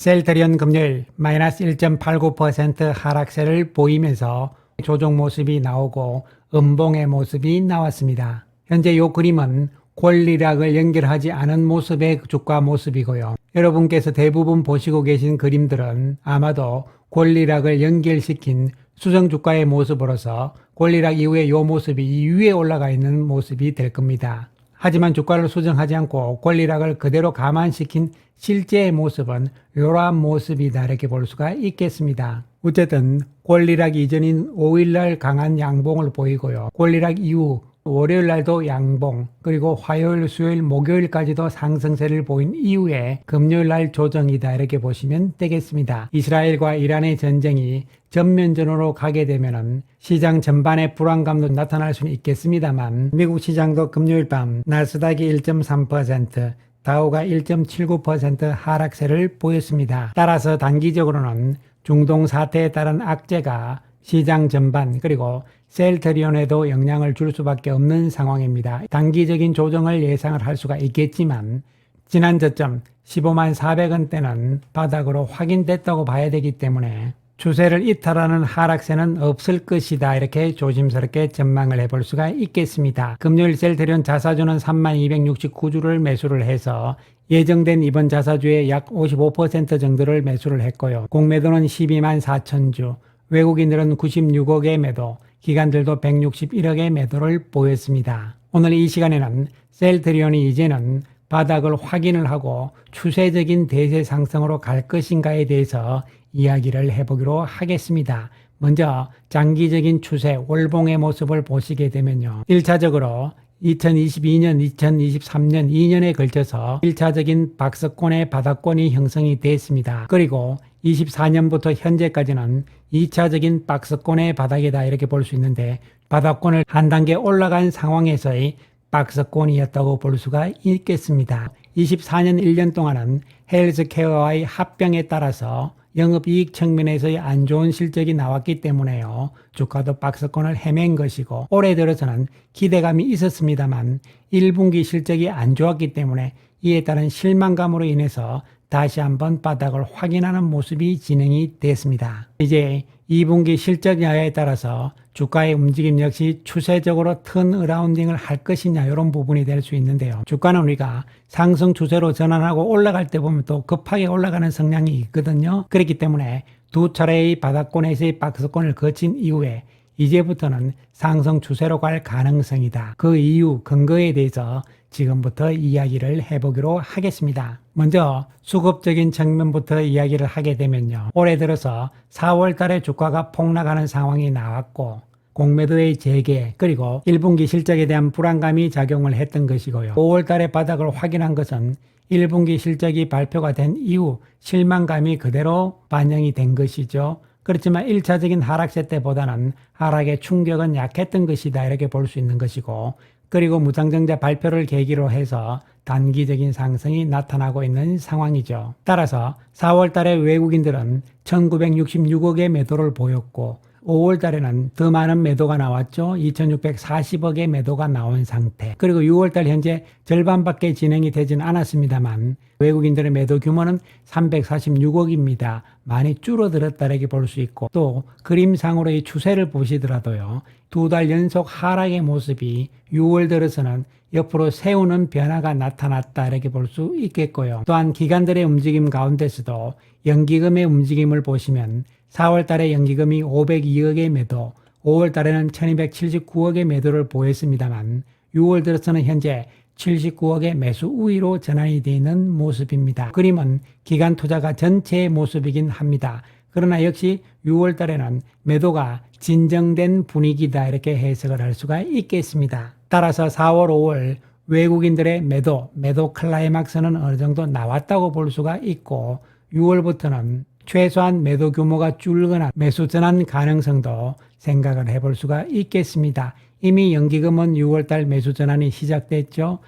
셀트리온 금요일 마이너스 1.89% 하락세를 보이면서 조정 모습이 나오고 음봉의 모습이 나왔습니다. 현재 이 그림은 권리락을 연결하지 않은 모습의 주가 모습이고요. 여러분께서 대부분 보시고 계신 그림들은 아마도 권리락을 연결시킨 수정 주가의 모습으로서 권리락 이후에 이 모습이 이 위에 올라가 있는 모습이 될 겁니다. 하지만 주가를 수정하지 않고 권리락을 그대로 감안시킨 실제의 모습은 이러한 모습이다 이렇게 볼 수가 있겠습니다. 어쨌든 권리락 이전인 5일날 강한 양봉을 보이고요. 권리락 이후 월요일 날도 양봉, 그리고 화요일, 수요일, 목요일까지도 상승세를 보인 이후에 금요일 날 조정이다 이렇게 보시면 되겠습니다. 이스라엘과 이란의 전쟁이 전면전으로 가게 되면은 시장 전반의 불안감도 나타날 수는 있겠습니다만 미국 시장도 금요일 밤 나스닥이 1.3%, 다우가 1.79% 하락세를 보였습니다. 따라서 단기적으로는 중동 사태에 따른 악재가 시장 전반 그리고 셀트리온에도 영향을 줄 수밖에 없는 상황입니다. 단기적인 조정을 예상을 할 수가 있겠지만 지난 저점 15만 400원대는 바닥으로 확인됐다고 봐야 되기 때문에 추세를 이탈하는 하락세는 없을 것이다 이렇게 조심스럽게 전망을 해볼 수가 있겠습니다. 금요일 셀트리온 자사주는 3269주를 매수를 해서 예정된 이번 자사주의 약 55% 정도를 매수를 했고요. 공매도는 12만 4천주, 외국인들은 96억의 매도, 기관들도 161억의 매도를 보였습니다. 오늘 이 시간에는 셀트리온이 이제는 바닥을 확인을 하고 추세적인 대세 상승으로 갈 것인가에 대해서 이야기를 해보기로 하겠습니다. 먼저 장기적인 추세 월봉의 모습을 보시게 되면요. 1차적으로 2022년, 2023년 2년에 걸쳐서 1차적인 박스권의 바닥권이 형성이 됐습니다. 그리고 24년부터 현재까지는 2차적인 박스권의 바닥이다 이렇게 볼 수 있는데 바닥권을 한 단계 올라간 상황에서의 박스권이었다고 볼 수가 있겠습니다. 24년 1년 동안은 헬스케어와의 합병에 따라서 영업이익 측면에서의 안 좋은 실적이 나왔기 때문에요. 주가도 박스권을 헤맨 것이고 올해 들어서는 기대감이 있었습니다만 1분기 실적이 안 좋았기 때문에 이에 따른 실망감으로 인해서 다시 한번 바닥을 확인하는 모습이 진행이 됐습니다. 이제 2분기 실적 여하에 따라서 주가의 움직임 역시 추세적으로 턴어라운딩을 할 것이냐 이런 부분이 될 수 있는데요. 주가는 우리가 상승 추세로 전환하고 올라갈 때 보면 또 급하게 올라가는 성향이 있거든요. 그렇기 때문에 두 차례의 바닥권에서의 박스권을 거친 이후에 이제부터는 상승 추세로 갈 가능성이다. 그 이유 근거에 대해서 지금부터 이야기를 해보기로 하겠습니다. 먼저 수급적인 측면부터 이야기를 하게 되면요. 올해 들어서 4월 달에 주가가 폭락하는 상황이 나왔고 공매도의 재개 그리고 1분기 실적에 대한 불안감이 작용을 했던 것이고요. 5월 달에 바닥을 확인한 것은 1분기 실적이 발표가 된 이후 실망감이 그대로 반영이 된 것이죠. 그렇지만 1차적인 하락세 때보다는 하락의 충격은 약했던 것이다 이렇게 볼 수 있는 것이고 그리고 무상증자 발표를 계기로 해서 단기적인 상승이 나타나고 있는 상황이죠. 따라서 4월 달에 외국인들은 1966억의 매도를 보였고 5월 달에는 더 많은 매도가 나왔죠. 2640억의 매도가 나온 상태. 그리고 6월 달 현재 절반밖에 진행이 되지는 않았습니다만 외국인들의 매도 규모는 346억입니다. 많이 줄어들었다 이렇게 볼수 있고 또 그림상으로의 추세를 보시더라도요. 두 달 연속 하락의 모습이 6월 들어서는 옆으로 세우는 변화가 나타났다 이렇게 볼 수 있겠고요. 또한 기관들의 움직임 가운데서도 연기금의 움직임을 보시면 4월 달에 연기금이 502억의 매도, 5월 달에는 1279억의 매도를 보였습니다만 6월 들어서는 현재 79억의 매수 우위로 전환이 되어 있는 모습입니다. 그림은 기간 투자가 전체의 모습이긴 합니다. 그러나 역시 6월 달에는 매도가 진정된 분위기다 이렇게 해석을 할 수가 있겠습니다. 따라서 4월, 5월 외국인들의 매도, 매도 클라이막스는 어느 정도 나왔다고 볼 수가 있고 6월부터는 최소한 매도 규모가 줄거나 매수 전환 가능성도 생각을 해볼 수가 있겠습니다. 이미 연기금은 6월달 매수 전환이 시작됐죠.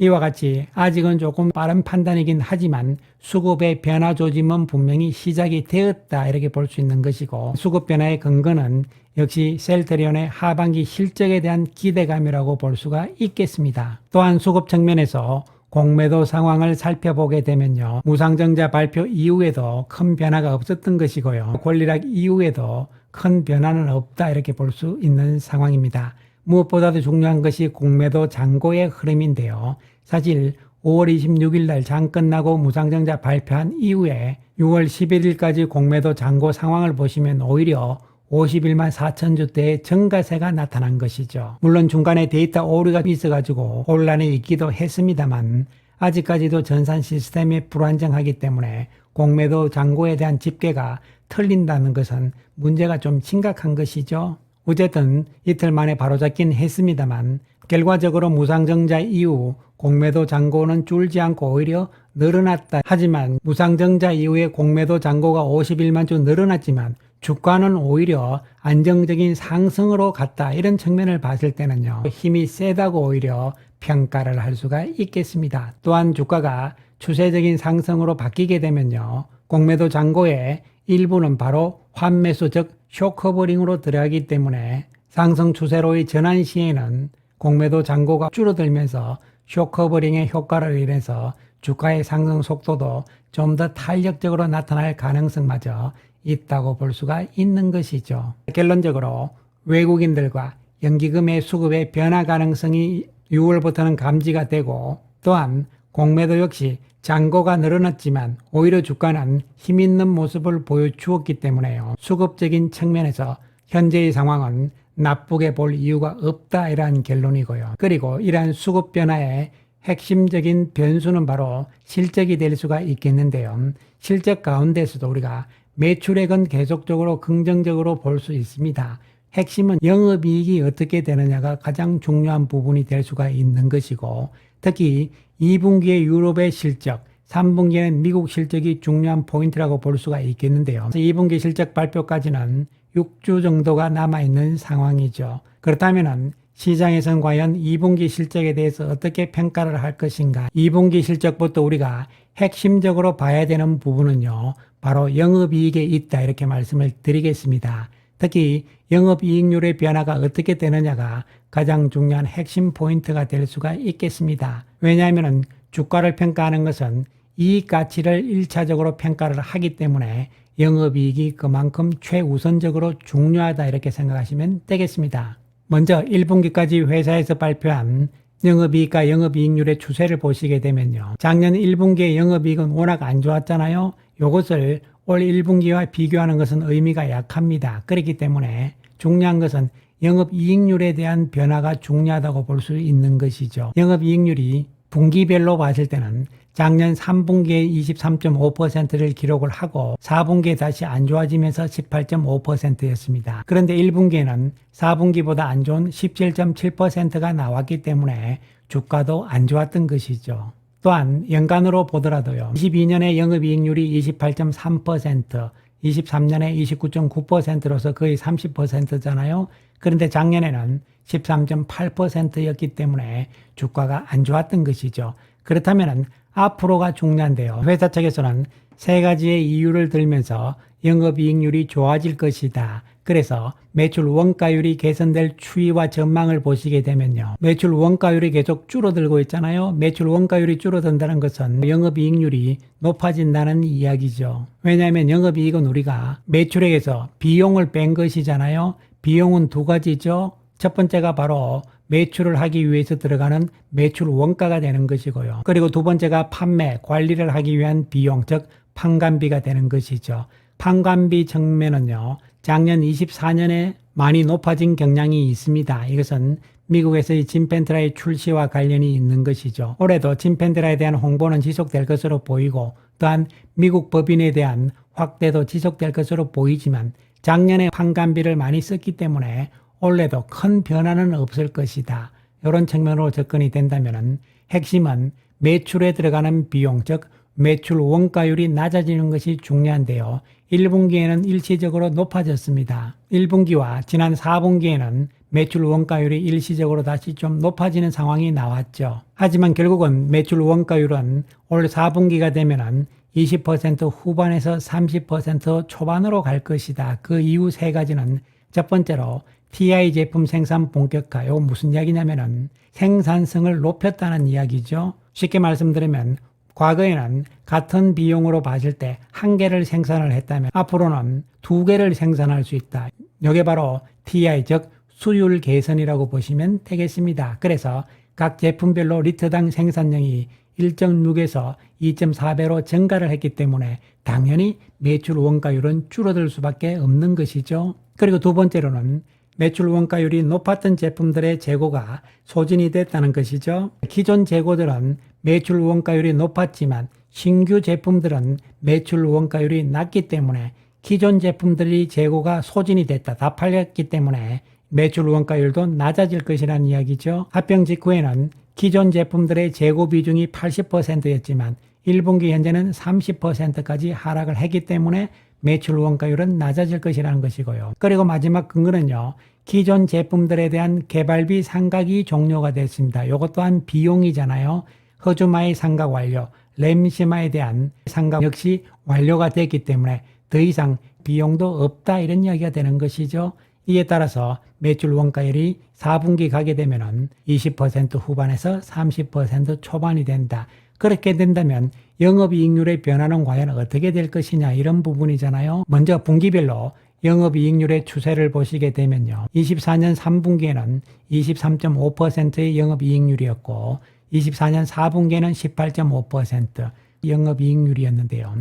이와 같이 아직은 조금 빠른 판단이긴 하지만 수급의 변화 조짐은 분명히 시작이 되었다 이렇게 볼 수 있는 것이고 수급 변화의 근거는 역시 셀트리온의 하반기 실적에 대한 기대감이라고 볼 수가 있겠습니다. 또한 수급 측면에서 공매도 상황을 살펴보게 되면요. 무상증자 발표 이후에도 큰 변화가 없었던 것이고요. 권리락 이후에도 큰 변화는 없다 이렇게 볼 수 있는 상황입니다. 무엇보다도 중요한 것이 공매도 잔고의 흐름인데요. 사실 5월 26일 날 장 끝나고 무상증자 발표한 이후에 6월 11일까지 공매도 잔고 상황을 보시면 오히려 51만 4천 주대의 증가세가 나타난 것이죠. 물론 중간에 데이터 오류가 있어가지고 혼란이 있기도 했습니다만 아직까지도 전산 시스템이 불안정하기 때문에 공매도 잔고에 대한 집계가 틀린다는 것은 문제가 좀 심각한 것이죠. 어쨌든 이틀 만에 바로잡긴 했습니다만 결과적으로 무상증자 이후 공매도 잔고는 줄지 않고 오히려 늘어났다. 하지만 무상증자 이후에 공매도 잔고가 51만 주 늘어났지만 주가는 오히려 안정적인 상승으로 갔다. 이런 측면을 봤을 때는요. 힘이 세다고 오히려 평가를 할 수가 있겠습니다. 또한 주가가 추세적인 상승으로 바뀌게 되면요. 공매도 잔고의 일부는 바로 환매수 즉 쇼커버링으로 들어가기 때문에 상승 추세로의 전환 시에는 공매도 잔고가 줄어들면서 쇼커버링의 효과를 인해서 주가의 상승 속도도 좀 더 탄력적으로 나타날 가능성마저 있다고 볼 수가 있는 것이죠. 결론적으로 외국인들과 연기금의 수급의 변화 가능성이 6월부터는 감지가 되고 또한 공매도 역시 잔고가 늘어났지만 오히려 주가는 힘 있는 모습을 보여주었기 때문에요. 수급적인 측면에서 현재의 상황은 나쁘게 볼 이유가 없다 이러한 결론이고요. 그리고 이러한 수급 변화의 핵심적인 변수는 바로 실적이 될 수가 있겠는데요. 실적 가운데서도 우리가 매출액은 계속적으로 긍정적으로 볼 수 있습니다. 핵심은 영업이익이 어떻게 되느냐가 가장 중요한 부분이 될 수가 있는 것이고 특히 2분기의 유럽의 실적, 3분기에는 미국 실적이 중요한 포인트라고 볼 수가 있겠는데요. 2분기 실적 발표까지는 6주 정도가 남아있는 상황이죠. 그렇다면 시장에선 과연 2분기 실적에 대해서 어떻게 평가를 할 것인가? 2분기 실적부터 우리가 핵심적으로 봐야 되는 부분은요. 바로 영업이익에 있다 이렇게 말씀을 드리겠습니다. 특히 영업이익률의 변화가 어떻게 되느냐가 가장 중요한 핵심 포인트가 될 수가 있겠습니다. 왜냐하면 주가를 평가하는 것은 이익 가치를 1차적으로 평가를 하기 때문에 영업이익이 그만큼 최우선적으로 중요하다 이렇게 생각하시면 되겠습니다. 먼저 1분기까지 회사에서 발표한 영업이익과 영업이익률의 추세를 보시게 되면요. 작년 1분기의 영업이익은 워낙 안 좋았잖아요. 이것을 올 1분기와 비교하는 것은 의미가 약합니다. 그렇기 때문에 중요한 것은 영업이익률에 대한 변화가 중요하다고 볼 수 있는 것이죠. 영업이익률이 분기별로 봤을 때는 작년 3분기에 23.5%를 기록을 하고 4분기에 다시 안 좋아지면서 18.5%였습니다. 그런데 1분기에는 4분기보다 안 좋은 17.7%가 나왔기 때문에 주가도 안 좋았던 것이죠. 또한 연간으로 보더라도요. 22년에 영업이익률이 28.3%, 23년에 29.9%로서 거의 30%잖아요. 그런데 작년에는 13.8%였기 때문에 주가가 안 좋았던 것이죠. 그렇다면 앞으로가 중요한데요. 회사 측에서는 세 가지의 이유를 들면서 영업이익률이 좋아질 것이다. 그래서 매출 원가율이 개선될 추이와 전망을 보시게 되면요. 매출 원가율이 계속 줄어들고 있잖아요. 매출 원가율이 줄어든다는 것은 영업이익률이 높아진다는 이야기죠. 왜냐하면 영업이익은 우리가 매출액에서 비용을 뺀 것이잖아요. 비용은 두 가지죠. 첫 번째가 바로 매출을 하기 위해서 들어가는 매출 원가가 되는 것이고요. 그리고 두 번째가 판매, 관리를 하기 위한 비용, 즉 판관비가 되는 것이죠. 판관비 측면은요. 작년 24년에 많이 높아진 경향이 있습니다. 이것은 미국에서의 진펜트라의 출시와 관련이 있는 것이죠. 올해도 진펜트라에 대한 홍보는 지속될 것으로 보이고 또한 미국 법인에 대한 확대도 지속될 것으로 보이지만 작년에 판관비를 많이 썼기 때문에 올해도 큰 변화는 없을 것이다. 이런 측면으로 접근이 된다면 핵심은 매출에 들어가는 비용, 즉 매출 원가율이 낮아지는 것이 중요한데요. 1분기에는 일시적으로 높아졌습니다. 1분기와 지난 4분기에는 매출 원가율이 일시적으로 다시 좀 높아지는 상황이 나왔죠. 하지만 결국은 매출 원가율은 올 4분기가 되면은 20% 후반에서 30% 초반으로 갈 것이다. 그 이유 세 가지는 첫 번째로 TI 제품 생산 본격화, 요 무슨 이야기냐면은 생산성을 높였다는 이야기죠. 쉽게 말씀드리면 과거에는 같은 비용으로 봤을 때 한 개를 생산을 했다면 앞으로는 두 개를 생산할 수 있다. 이게 바로 TI 즉 수율 개선이라고 보시면 되겠습니다. 그래서 각 제품별로 리터당 생산량이 1.6에서 2.4배로 증가를 했기 때문에 당연히 매출 원가율은 줄어들 수밖에 없는 것이죠. 그리고 두 번째로는 매출 원가율이 높았던 제품들의 재고가 소진이 됐다는 것이죠. 기존 재고들은 매출 원가율이 높았지만 신규 제품들은 매출 원가율이 낮기 때문에 기존 제품들이 재고가 소진이 됐다, 다 팔렸기 때문에 매출 원가율도 낮아질 것이라는 이야기죠. 합병 직후에는 기존 제품들의 재고 비중이 80%였지만 1분기 현재는 30%까지 하락을 했기 때문에 매출 원가율은 낮아질 것이라는 것이고요. 그리고 마지막 근거는요. 기존 제품들에 대한 개발비 상각이 종료가 됐습니다. 이것 또한 비용이잖아요. 허주마의 상각 완료, 램시마에 대한 상각 역시 완료가 됐기 때문에 더 이상 비용도 없다 이런 이야기가 되는 것이죠. 이에 따라서 매출 원가율이 4분기 가게 되면은 20% 후반에서 30% 초반이 된다. 그렇게 된다면 영업이익률의 변화는 과연 어떻게 될 것이냐 이런 부분이잖아요. 먼저 분기별로 영업이익률의 추세를 보시게 되면요. 24년 3분기에는 23.5%의 영업이익률이었고 24년 4분기에는 18.5% 영업이익률이었는데요.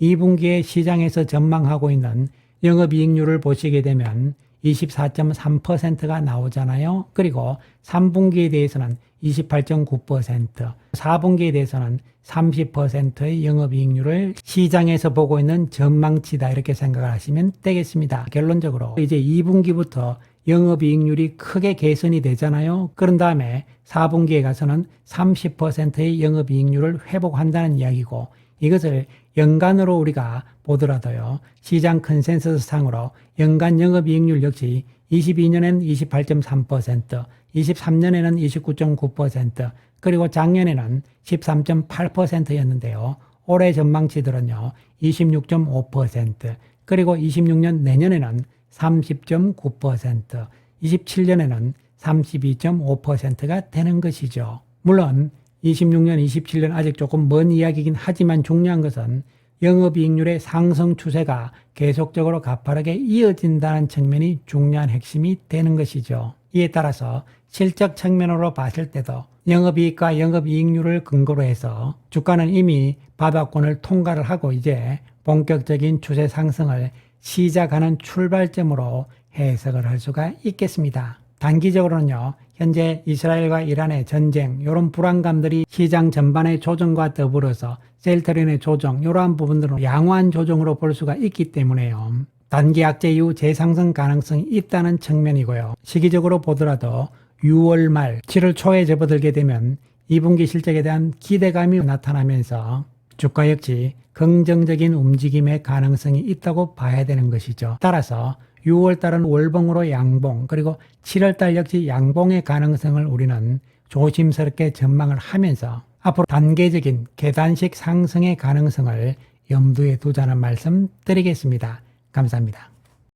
2분기에 시장에서 전망하고 있는 영업이익률을 보시게 되면 24.3%가 나오잖아요. 그리고 3분기에 대해서는 28.9%, 4분기에 대해서는 30%의 영업이익률을 시장에서 보고 있는 전망치다 이렇게 생각을 하시면 되겠습니다. 결론적으로 이제 2분기부터 영업이익률이 크게 개선이 되잖아요. 그런 다음에 4분기에 가서는 30%의 영업이익률을 회복한다는 이야기고 이것을 연간으로 우리가 보더라도요. 시장 컨센서스 상으로 연간 영업이익률 역시 22년엔 28.3%, 23년에는 29.9%, 그리고 작년에는 13.8%였는데요. 올해 전망치들은요. 26.5%, 그리고 26년 내년에는 30.9%, 27년에는 32.5%가 되는 것이죠. 물론 26년, 27년 아직 조금 먼 이야기이긴 하지만 중요한 것은 영업이익률의 상승 추세가 계속적으로 가파르게 이어진다는 측면이 중요한 핵심이 되는 것이죠. 이에 따라서 실적 측면으로 봤을 때도 영업이익과 영업이익률을 근거로 해서 주가는 이미 바닥권을 통과를 하고 이제 본격적인 추세 상승을 시작하는 출발점으로 해석을 할 수가 있겠습니다. 단기적으로는요, 현재 이스라엘과 이란의 전쟁, 이런 불안감들이 시장 전반의 조정과 더불어서 셀터린의 조정, 이러한 부분들은 양호한 조정으로 볼 수가 있기 때문에요. 단기 악재 이후 재상승 가능성이 있다는 측면이고요. 시기적으로 보더라도 6월 말, 7월 초에 접어들게 되면 2분기 실적에 대한 기대감이 나타나면서 주가 역시 긍정적인 움직임의 가능성이 있다고 봐야 되는 것이죠. 따라서 6월달은 월봉으로 양봉, 그리고 7월달 역시 양봉의 가능성을 우리는 조심스럽게 전망을 하면서 앞으로 단계적인 계단식 상승의 가능성을 염두에 두자는 말씀 드리겠습니다. 감사합니다.